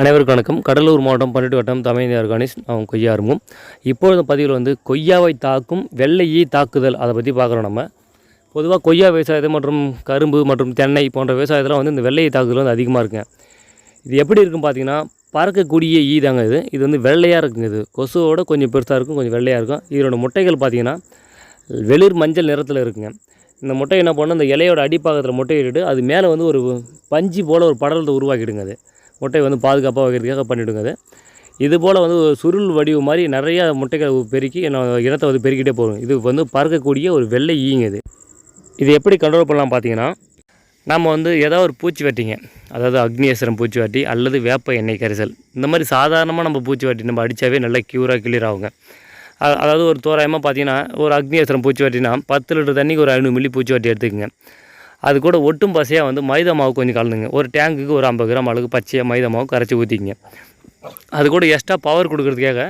அனைவருக்கு வணக்கம். கடலூர் மாவட்டம் பன்னெண்டு வட்டம் தமிழ்நாடு ஆர்கானிஸ் நான் கொய்யா அரும்பும் இப்பொழுது பதிவில் வந்து கொய்யாவை தாக்கும் வெள்ளை ஈ தாக்குதல் அதை பற்றி பார்க்குறோம் நம்ம. பொதுவாக கொய்யா விவசாயத்தை மற்றும் கரும்பு மற்றும் தென்னை போன்ற விவசாயத்தில் வந்து இந்த வெள்ளை தாக்குதல் வந்து அதிகமாக இருக்குங்க இது எப்படி இருக்குன்னு பார்த்தீங்கன்னா பறக்கக்கூடிய ஈ தாங்க இது. இது வந்து வெள்ளையாக இருக்குங்க இது. கொசுவோட கொஞ்சம் பெருசாக இருக்கும் கொஞ்சம் வெள்ளையாக இருக்கும். இதோட முட்டைகள் பார்த்தீங்கன்னா வெளிர் மஞ்சள் நிறத்தில் இருக்குங்க. இந்த முட்டை என்ன பண்ணும் இந்த இலையோட அடிப்பாகத்தில் முட்டையிட்டு அது மேலே வந்து ஒரு பஞ்சு போல் ஒரு படலத்தை உருவாக்கிடுங்க அது. முட்டை வந்து பாதுகாப்பாக வைக்கிறதுக்காக பண்ணிவிடுங்க அது. இது போல் வந்து ஒரு சுருள் வடிவு மாதிரி நிறையா முட்டைகள் பெருக்கி என்ன- இனத்தை வந்து பெருக்கிட்டே போகும் இது வந்து பறக்கக்கூடிய ஒரு வெள்ளை ஈங்க இது. இது எப்படி கண்ட்ரோல் பண்ணலாம் பார்த்தீங்கன்னா நம்ம வந்து ஏதோ ஒரு பூச்சி வெட்டிங்க. அதாவது அக்னியேஸ்வரம் பூச்சி வெட்டி அல்லது வேப்ப எண்ணெய் கரைசல். இந்த மாதிரி சாதாரணமாக நம்ம பூச்சி வெட்டி நம்ம அடித்தாவே நல்லா க்யூராக கிளியர் ஆகுங்க. அதாவது ஒரு தோராயமாக பார்த்தீங்கன்னா ஒரு அக்னியேஸ்வரம் பூச்சி வெட்டினா பத்து லிட்டர் தண்ணிக்கு ஒரு ஐநூறு மில்லி பூச்சி வெட்டி எடுத்துக்கங்க. அது கூட ஒட்டும் பசையாக வந்து மைதா மாவு கொஞ்சம் கலந்துங்க. ஒரு டேங்குக்கு ஒரு ஐம்பது கிராம் அளவுக்கு பச்சையாக மைதா மாவு கரைச்சி ஊற்றிக்கிங்க அது கூட எக்ஸ்ட்ரா பவர் கொடுக்குறதுக்காக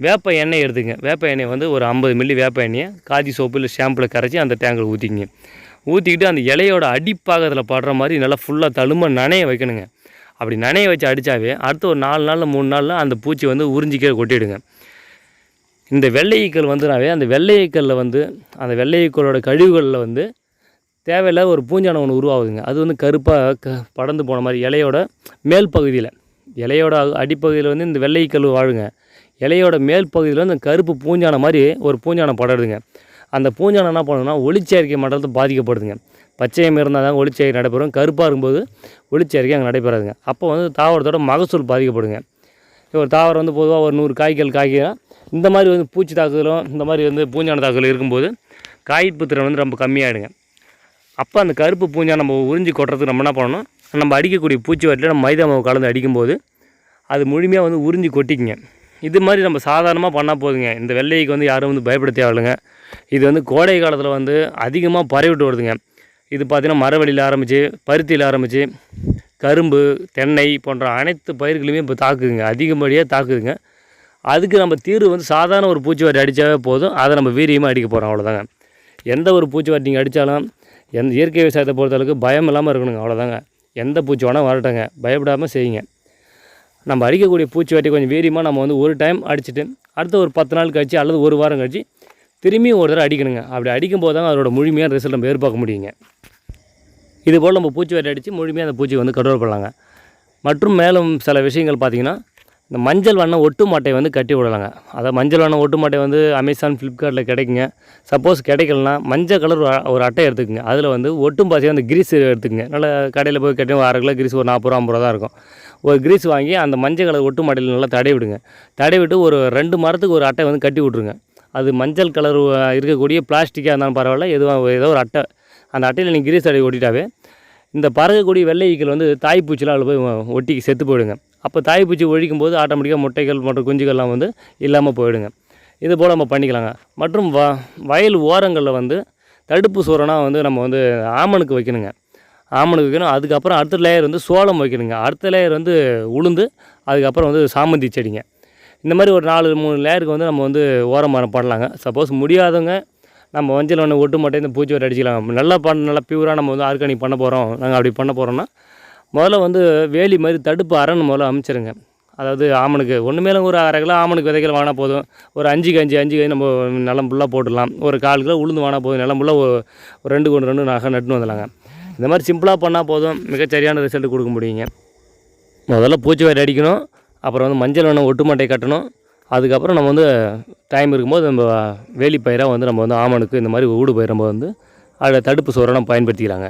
வேப்ப எண்ணெய் எடுத்துங்க வேப்ப எண்ணெய் வந்து ஒரு ஐம்பது மில்லி வேப்ப எண்ணெயை காதி சோப்பு இல்லை ஷாம்பில் கரைச்சி அந்த டேங்கில் ஊற்றிக்கிங்க ஊற்றிக்கிட்டு அந்த இலையோட அடிப்பாகத்தில் படுற மாதிரி நல்லா ஃபுல்லாக தழும நனைய வைக்கணுங்க. அப்படி நனைய வச்சு அடித்தாவே அடுத்து ஒரு நாலு நாளில் மூணு நாளில் அந்த பூச்சி வந்து உறிஞ்சிக்கே கொட்டிடுங்க. இந்த வெள்ளை ஈக்கள் வந்துனாவே அந்த வெள்ளை ஈக்களில் வந்து அந்த வெள்ளை ஈக்களோட கழிவுகளில் வந்து தேவையில்லாத ஒரு பூஞ்சானம் ஒன்று உருவாகுதுங்க. அது வந்து கருப்பாக க படர்ந்து போன மாதிரி இலையோட மேல் பகுதியில் இலையோட அ- அடிப்பகுதியில் வந்து இந்த வெள்ளை கல் வாழுங்க. இலையோட மேல் பகுதியில் வந்து கருப்பு பூஞ்சானம் மாதிரி ஒரு பூஞ்சானம் படருதுங்க. அந்த பூஞ்சானம் என்ன பண்ணணும்னா ஒளிச்சேர்க்கை மண்டலத்தை பாதிக்கப்படுதுங்க. பச்சையம் இருந்தால் தான் ஒளிச்சேர்க்கை நடைபெறும். கருப்பாக இருக்கும்போது ஒளிச்சேர்க்கை அங்கே நடைபெறாதுங்க. அப்போ வந்து தாவரத்தோட மகசூல் பாதிக்கப்படுங்க. ஒரு தாவரம் வந்து பொதுவாக ஒரு நூறு காய்கள் காய்க்கலாம் இந்த மாதிரி வந்து பூச்சி தாக்குதலும் இந்த மாதிரி வந்து பூஞ்சான தாக்குதல் இருக்கும்போது காய்ப்பு திறன் வந்து ரொம்ப கம்மியாகிடுங்க அப்போ அந்த கருப்பு பூஞ்சா நம்ம உறிஞ்சி கொட்டுறதுக்கு நம்ம என்ன பண்ணணும்? நம்ம அடிக்கக்கூடிய பூச்சி வாட்டில் நம்ம மைதா மாவு கலந்து அடிக்கும்போது அது முழுமையாக வந்து உறிஞ்சி கொட்டிக்குங்க. இது மாதிரி நம்ம சாதாரணமாக பண்ணால் போதுங்க. இந்த வெள்ளைக்கு வந்து யாரும் வந்து பயப்பட தேவையில்லைங்க. இது வந்து கோடை காலத்தில் வந்து அதிகமாக பரவிட்டு வருதுங்க. இது பார்த்திங்கன்னா மரவள்ளியில் ஆரம்பித்து பருத்தியில் ஆரம்பித்து கரும்பு தென்னை போன்ற அனைத்து பயிர்களுமே இப்போ தாக்குதுங்க. அதிகப்படியாக தாக்குதுங்க. அதுக்கு நம்ம தீர்வு வந்து சாதாரண ஒரு பூச்சிவாட்டி அடித்தாவே போதும். அதை நம்ம வீரியமாக அடிக்க போகிறோம் அவ்வளோதாங்க எந்த ஒரு பூச்சிவாட்டி நீங்கள் அடித்தாலும் எந்த இயற்கை விவசாயத்தை பொறுத்தளவுக்கு பயம் இல்லாமல் இருக்கணுங்க அவ்வளோதாங்க எந்த பூச்சி வேணால் வரட்டுங்க பயப்படாமல் செய்யுங்க. நம்ம அடிக்கக்கூடிய பூச்சி பூச்சிவாட்டி கொஞ்சம் வீரியமாக நம்ம வந்து ஒரு டைம் அடிச்சுட்டு அடுத்த ஒரு பத்து நாள் கழிச்சு அல்லது ஒரு வாரம் கழிச்சு திரும்பியும் ஒரு தடவை அடிக்கணுங்க. அப்படி அடிக்கும்போது தான் அதோட முழுமையான ரிசல்ட் நம்ம எதிர்பார்க்க முடியுங்க. இது போல் நம்ம பூச்சி வேட்டை அடித்து முழுமையாக அந்த பூச்சி வந்து கண்ட்ரோல் பண்ணலாங்க. மற்றும் மேலும் சில விஷயங்கள் பார்த்திங்கன்னா இந்த மஞ்சள் வண்ண ஒட்டு மாட்டை வந்து கட்டி விடலாங்க. அதாவது மஞ்சள் வண்ண ஒட்டு மாட்டை வந்து அமேசான் ஃப்ளிப்கார்ட்டில் கிடைக்குங்க. சப்போஸ் கிடைக்கலனா மஞ்சள் கலர் ஒரு அட்டை எடுத்துக்கோங்க. அதில் வந்து ஒட்டும் பாசியாக அந்த கிரீஸ் எடுத்துக்கங்க. நல்லா கடையில் போய் கட்டி ஒரு அரை கிலோ கிரீஸ் ஒரு நாற்பது ரூபா ஐம்பது ரூபா தான் இருக்கும். ஒரு கிரீஸ் வாங்கி அந்த மஞ்சள் கலர் ஒட்டு மாட்டையில் நல்லா தடை விடுங்க. தடை விட்டு ஒரு ரெண்டு மரத்துக்கு ஒரு அட்டை வந்து கட்டி விட்ருங்க அது மஞ்சள் கலர் இருக்கக்கூடிய பிளாஸ்டிக்காக இருந்தாலும் பரவாயில்ல. எதுவும் ஏதோ ஒரு அட்டை. அந்த அட்டையில் நீங்கள் கிரீஸ் தடவி ஒட்டிட்டாவே இந்த பறக்கக்கூடிய வெள்ளை ஈக்கள் வந்து தாய்ப்பூச்சிலாம் அதில் போய் ஒட்டி செத்து போயிடுங்க. அப்போ தாய்ப்பூச்சி ஒழிக்கும் போது ஆட்டோமேட்டிக்காக முட்டைகள் மற்றும் குஞ்சுகள்லாம் வந்து இல்லாமல் போயிடுங்க. இது போல் நம்ம பண்ணிக்கலாங்க. மற்றும் வ வயல் ஓரங்களில் வந்து தடுப்பு சோறனாக வந்து நம்ம வந்து ஆமணுக்கு வைக்கணுங்க. ஆமணுக்கு வைக்கணும். அதுக்கப்புறம் அடுத்த லேயர் வந்து சோளம் வைக்கணுங்க. அடுத்த லேயர் வந்து உளுந்து அதுக்கப்புறம் வந்து சாமந்தி செடிங்க. இந்த மாதிரி ஒரு நாலு மூணு லேயருக்கு வந்து நம்ம வந்து ஓரம் மரம் பண்ணலாங்க. சப்போஸ் முடியாதவங்க நம்ம மஞ்சள் ஒன்று ஒட்டு மட்டும் இந்த பூச்சி வரை அடிச்சிக்கலாம். நல்லா பண்ண நல்லா பியூராக நம்ம வந்து ஆர்கானிக் பண்ண போகிறோம் நாங்கள் அப்படி பண்ண போகிறோன்னா முதல்ல வந்து வேலி மாதிரி தடுப்பு அரண் முதல்ல அமைச்சிருங்க. அதாவது ஆமனுக்கு ஒன்று மேலே ஒரு அரை கிலோ ஆமனுக்கு விதைகள் வாங்கினா போதும். ஒரு அஞ்சுக்கு அஞ்சு அஞ்சு கஞ்சி நம்ம நிலம் ஃபுல்லாக போட்டுடலாம். ஒரு கால் கிலோ உளுந்து வாங்கினா போதும். நிலம் ஃபுல்லாக ஒரு ரெண்டு கொண்டு ரெண்டு நகை நட்டுன்னு வந்துடலாங்க. இந்த மாதிரி சிம்பிளாக பண்ணால் போதும். மிகச்சரியான ரிசல்ட் கொடுக்க முடியுங்க. முதல்ல பூச்சி வேறு அடிக்கணும். அப்புறம் வந்து மஞ்சள் வேணும் ஒட்டு மட்டை கட்டணும். அதுக்கப்புறம் நம்ம வந்து டைம் இருக்கும்போது நம்ம வேலி பயிராக வந்து நம்ம வந்து ஆமணுக்கு இந்த மாதிரி ஊடு பயிர் நம்ம வந்து அதை தடுப்பு சோறை நம்ம பயன்படுத்திக்கிறாங்க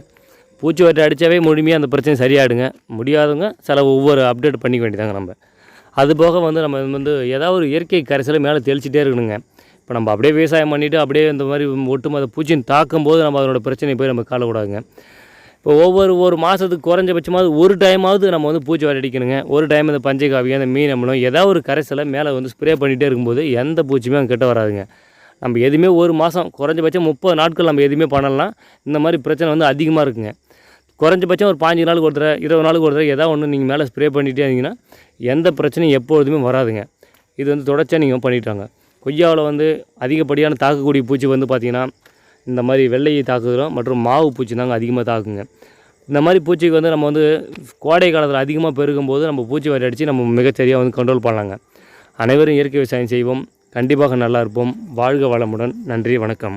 பூச்சி வட்டை அடித்தாவே முழுமையாக அந்த பிரச்சனை சரியாயிடுங்க. முடியாதவங்க சில ஒவ்வொரு அப்டேட் பண்ணிக்க வேண்டியதாங்க நம்ம. அது போக வந்து நம்ம வந்து ஏதாவது ஒரு இயற்கை கரைசலை மேலே தெளிச்சிட்டே இருக்கணுங்க. இப்போ நம்ம அப்படியே விவசாயம் பண்ணிவிட்டு அப்படியே இந்த மாதிரி ஒட்டுமொத்த பூச்சின்னு தாக்கும்போது நம்ம அதனோட பிரச்சனை போய் நம்ம காலக்கூடாதுங்க. இப்போ ஒவ்வொரு ஒரு மாதத்துக்கு குறைஞ்சபட்சமாவது ஒரு டைமாவது நம்ம வந்து பூச்சி வேட்டை அடிக்கணுங்க. ஒரு டைம் இந்த பஞ்சகாவியம் அந்த மீன் அம்பளம் ஏதாவது ஒரு கரைசலை மேலே வந்து ஸ்ப்ரே பண்ணிகிட்டே இருக்கும்போது எந்த பூச்சியுமே அங்கே கிட்ட வராதுங்க. நம்ம எதுவுமே ஒரு மாதம் குறைஞ்சபட்சம் முப்பது நாட்கள் நம்ம எதுவுமே பண்ணலாம். இந்த மாதிரி பிரச்சனை வந்து அதிகமாக இருக்குங்க. குறைஞ்சபட்சம் ஒரு பாஞ்சு நாளுக்கு ஒரு தடவை இருபது நாளுக்கு ஒரு தடவை ஏதாவது ஒன்று நீங்கள் மேலே ஸ்ப்ரே பண்ணிகிட்டே இருந்தீங்கன்னா எந்த பிரச்சனையும் எப்பொழுதுமே வராதுங்க. இது வந்து தொடர்ச்சியாக நீங்கள் பண்ணிட்டாங்க கொய்யாவில் வந்து அதிகப்படியான தாக்கக்கூடிய பூச்சி வந்து பார்த்திங்கன்னா இந்த மாதிரி வெள்ளையை தாக்குகிறோம் மற்றும் மாவு பூச்சி தாங்க அதிகமாக தாக்குங்க. இந்த மாதிரி பூச்சிக்கு வந்து நம்ம வந்து கோடை காலத்தில் அதிகமாக பெருகும்போது நம்ம பூச்சி வரி அடித்து நம்ம மிகச்சரியாக வந்து கண்ட்ரோல் பண்ணலாங்க. அனைவரும் இயற்கை விவசாயம் செய்வோம். கண்டிப்பாக நல்லா இருப்போம். வாழ்க வளமுடன். நன்றி வணக்கம்.